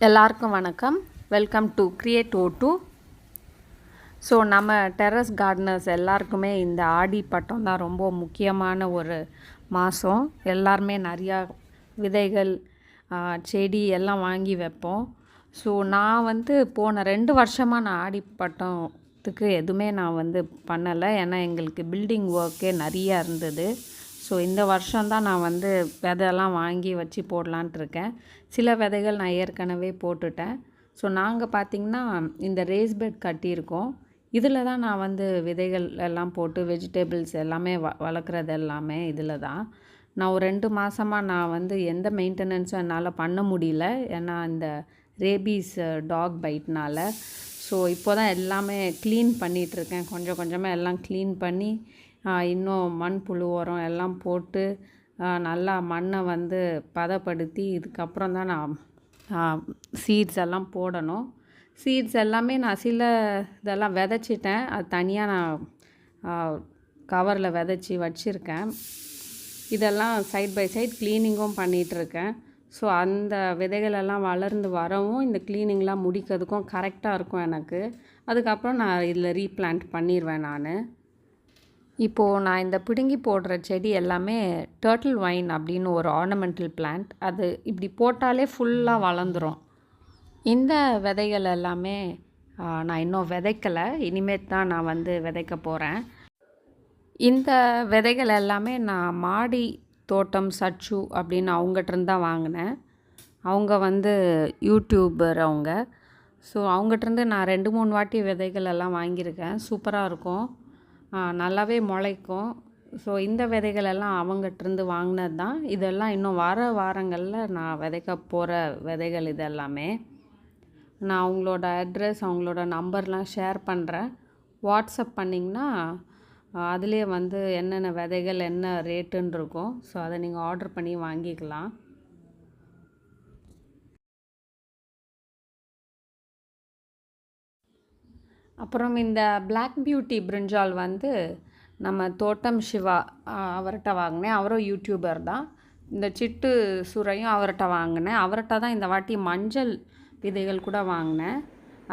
எல்லாருக்கும் வணக்கம். Welcome to create O two so நம்ம டெரஸ் கார்டனர்ஸ் எல்லாருக்குமே இந்த ஆடி பட்டம் தான் ரொம்ப முக்கியமான ஒரு மாதம் எல்லாருமே நிறையா விதைகள் செடி எல்லாம் வாங்கி வைப்போம். ஸோ நான் வந்து போன ரெண்டு வருஷமாக நான் ஆடி பட்டத்துக்கு எதுவுமே நான் வந்து பண்ணலை. ஏன்னா எங்களுக்கு பில்டிங் ஒர்க்கே நிறையா இருந்தது. ஸோ இந்த வருஷம்தான் நான் வந்து விதையெல்லாம் வாங்கி வச்சு போடலான்ட்டு இருக்கேன். சில விதைகள் நான் ஏற்கனவே போட்டுட்டேன். ஸோ நாங்கள் பார்த்திங்கன்னா இந்த ரேஸ் பெட் கட்டியிருக்கோம். இதில் தான் நான் வந்து விதைகள் எல்லாம் போட்டு வெஜிடபிள்ஸ் எல்லாமே வ வளர்க்குறது எல்லாமே இதில் தான். நான் ஒரு ரெண்டு மாதமாக நான் வந்து எந்த மெயின்டெனன்ஸும் என்னால் பண்ண முடியல. ஏன்னா இந்த ரேபீஸ் டாக் பைட்னால் ஸோ இப்போ தான் எல்லாமே க்ளீன் பண்ணிகிட்ருக்கேன் கொஞ்சம் கொஞ்சமாக எல்லாம் க்ளீன் பண்ணி இன்னும் மண் புழு உரம் எல்லாம் போட்டு நல்லா மண்ணை வந்து பதப்படுத்தி இதுக்கப்புறம் தான் நான் சீட்ஸ் எல்லாம் போடணும். சீட்ஸ் எல்லாமே நான் சில இதெல்லாம் விதைச்சிட்டேன். அது தனியாக நான் கவரில் விதைச்சி வச்சுருக்கேன். இதெல்லாம் சைட் பை சைட் க்ளீனிங்கும் பண்ணிகிட்ருக்கேன் ஸோ அந்த விதைகளெல்லாம் வளர்ந்து வரவும் இந்த க்ளீனிங்லாம் முடிக்கிறதுக்கும் கரெக்டாக இருக்கும் எனக்கு. அதுக்கப்புறம் நான் இதில் ரீப்ளான்ட் பண்ணிடுவேன் நான். இப்போது நான் இந்த பிடுங்கி போடுற செடி எல்லாமே டர்ட்டில் வைன் அப்படின்னு ஒரு ஆர்னமெண்டல் பிளான்ட் அது இப்படி போட்டாலே ஃபுல்லாக வளர்ந்துரும். இந்த விதைகள் எல்லாமே நான் இன்னும் விதைக்கலை. இனிமேல் தான் நான் வந்து விதைக்க போகிறேன் இந்த விதைகள் எல்லாமே நான் மாடி தோட்டம் சச்சு அப்படின்னு அவங்ககிட்ட தான் வாங்கினேன். அவங்க வந்து யூடியூபர் அவங்க. ஸோ அவங்ககிட்ட நான் ரெண்டு மூணு வாட்டி விதைகள் எல்லாம் வாங்கியிருக்கேன். சூப்பராக இருக்கும். நல்லாவே முளைக்கும். ஸோ இந்த விதைகள் எல்லாம் அவங்ககிட்டருந்து வாங்கினது தான் இதெல்லாம் இன்னும் வர வாரங்களில் நான் விதைக்க போகிற விதைகள் இதெல்லாமே. நான் அவங்களோட அட்ரஸ் அவங்களோட நம்பர்லாம் ஷேர் பண்ணுறேன் வாட்ஸ்அப் பண்ணிங்கன்னா அதுலேயே வந்து என்னென்ன விதைகள் என்ன ரேட்டுன்னு இருக்கும். ஸோ அதை நீங்கள் ஆர்டர் பண்ணி வாங்கிக்கலாம். அப்புறம் இந்த பிளாக் பியூட்டி பிரிஞ்சால் வந்து நம்ம தோட்டம் சிவா அவர்கிட்ட வாங்கினேன். அவரும் யூடியூபர் தான். இந்த சிட்டு சுரையும் அவர்கிட்ட வாங்கினேன். அவர்கிட்ட தான் இந்த வாட்டி மஞ்சள் விதைகள் கூட வாங்கினேன்.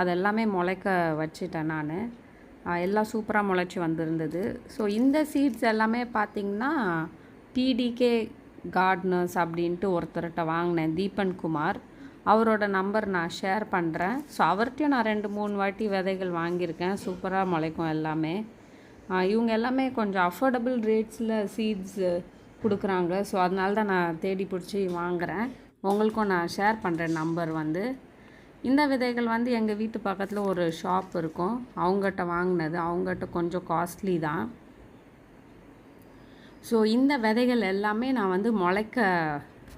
அதெல்லாமே முளைக்க வச்சிட்டேன் நான். எல்லாம் சூப்பராக முளைச்சி வந்திருந்தது. ஸோ இந்த சீட்ஸ் எல்லாமே பார்த்திங்கன்னா டிடிகே கார்டனர்ஸ் அப்படின்ட்டு ஒருத்தர்கிட்ட வாங்கினேன். தீபன் குமார். அவரோட நம்பர் நான் ஷேர் பண்ணுறேன் ஸோ அவர்கிட்டையும் நான் ரெண்டு மூணு வாட்டி விதைகள் வாங்கியிருக்கேன். சூப்பராக முளைக்கும் எல்லாமே. இவங்க எல்லாமே கொஞ்சம் அஃபோர்டபுள் ரேட்ஸில் சீட்ஸ் கொடுக்குறாங்க. ஸோ அதனால தான் நான் தேடி பிடிச்சி வாங்குகிறேன் உங்களுக்கும் நான் ஷேர் பண்ணுறேன் நம்பர் வந்து. இந்த விதைகள் வந்து எங்கள் வீட்டு பக்கத்தில் ஒரு ஷாப் இருக்கும். அவங்ககிட்ட வாங்கினது. அவங்ககிட்ட கொஞ்சம் காஸ்ட்லி தான். ஸோ இந்த விதைகள் எல்லாமே நான் வந்து முளைக்க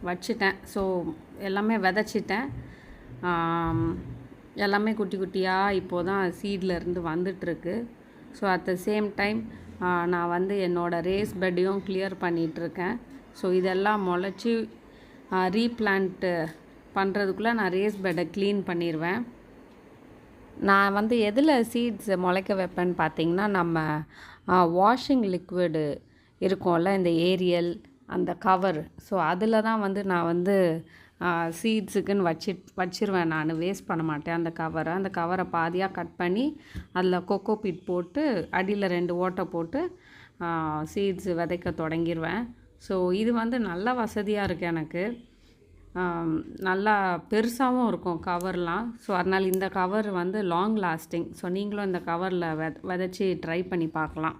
வச்சிட்டேன். ஸோ எல்லாமே விதைச்சிட்டேன். எல்லாமே குட்டி குட்டியாக இப்போ தான் சீட்லேருந்து வந்துட்டுருக்கு so at the same time நான் வந்து என்னோடய ரேஸ் பெட்டையும் கிளியர் பண்ணிகிட்ருக்கேன் ஸோ இதெல்லாம் முளைச்சி ரீப்ளான்ட்டு பண்ணுறதுக்குள்ளே நான் ரேஸ் பெட்டை க்ளீன் பண்ணிடுவேன் நான் வந்து எதில் சீட்ஸ் முளைக்க வைப்பேன்னு பார்த்தீங்கன்னா நம்ம வாஷிங் லிக்விடு இருக்கும்ல இந்த ஏரியல் அந்த கவர் ஸோ அதில் தான் வந்து நான் வந்து சீட்ஸுக்குன்னு வச்சு வச்சிருவேன் நான். வேஸ்ட் பண்ண மாட்டேன் அந்த கவரை அந்த கவரை பாதியாக கட் பண்ணி அதில் கொக்கோ பீட் போட்டு அடியில் ரெண்டு ஓட்டை போட்டு சீட்ஸ் விதைக்க தொடங்கிடுவேன் ஸோ இது வந்து நல்ல வசதியாக இருக்குது எனக்கு. நல்லா பெருசாகவும் இருக்கும் கவர்லாம் ஸோ அதனால் இந்த கவர் வந்து லாங் லாஸ்டிங் ஸோ நீங்களும் இந்த கவரில் வெ விதைச்சி ட்ரை பண்ணி பார்க்கலாம்.